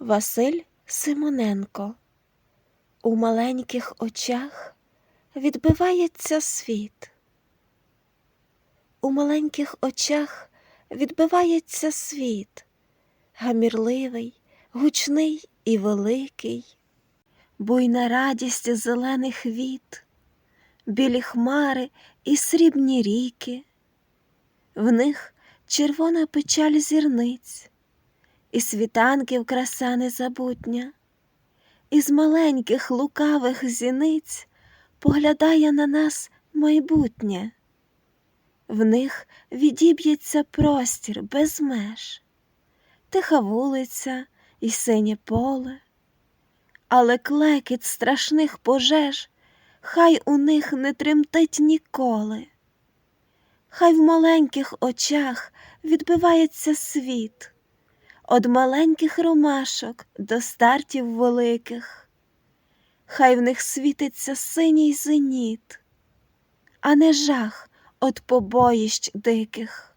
Василь Симоненко. У маленьких очах відбивається світ. У маленьких очах відбивається світ, гамірливий, гучний і великий, буйна радість зелених віт, білі хмари і срібні ріки, в них червона печаль зірниць, і світанків краса незабутня, із маленьких лукавих зіниць поглядає на нас майбутнє. В них відіб'ється простір без меж, тиха вулиця і синє поле, але клекіт страшних пожеж хай у них не тремтить ніколи. Хай в маленьких очах відбивається світ, Од маленьких ромашок до стартів великих, хай в них світиться синій зеніт, а не жах от побоїщ диких.